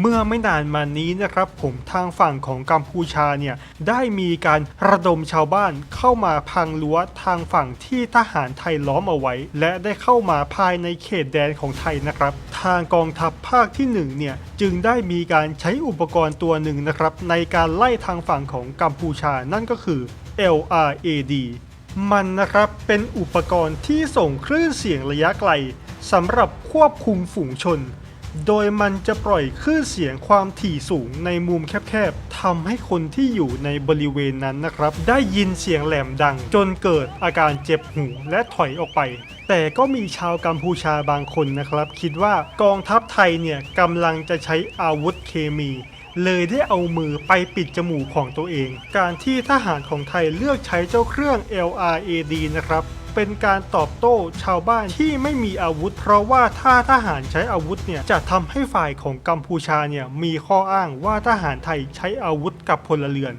เมื่อไม่นานมานี้นะครับผมทางฝั่งของกัมพูชาเนี่ยได้มีการระดมชาวบ้านเข้ามาพังรั้วทางฝั่งที่ทหารไทยล้อมเอาไว้ และได้เข้ามาภายในเขตแดนของไทยนะครับ ทางกองทัพภาคที่หนึ่งเนี่ยจึงได้มีการใช้อุปกรณ์ตัวหนึ่งนะครับ ในการไล่ทางฝั่งของกัมพูชานั่นก็คือ LRAD มันนะครับเป็นอุปกรณ์ที่ส่งคลื่นเสียงระยะไกลสำหรับควบคุมฝูงชน โดยมันจะปล่อยคลื่นเสียงความถี่สูงในมุมแคบๆทำให้คนที่อยู่ในบริเวณนั้นนะครับ ได้ยินเสียงแหลมดัง จนเกิดอาการเจ็บหูและถอยออกไป แต่ก็มีชาวกัมพูชาบางคนนะครับ คิดว่ากองทัพไทยเนี่ยกำลังจะใช้อาวุธเคมีเลยได้เอามือไปปิดจมูกของตัวเอง การที่ทหารของไทยเลือกใช้เจ้าเครื่อง LRAD นะครับ เป็นการตอบโต้ชาวบ้านที่ไม่มีอาวุธ เพราะว่าถ้าทหารใช้อาวุธเนี่ยจะทำให้ฝ่ายของกัมพูชาเนี่ยมีข้ออ้างว่าทหารไทยใช้อาวุธกับพลเรือน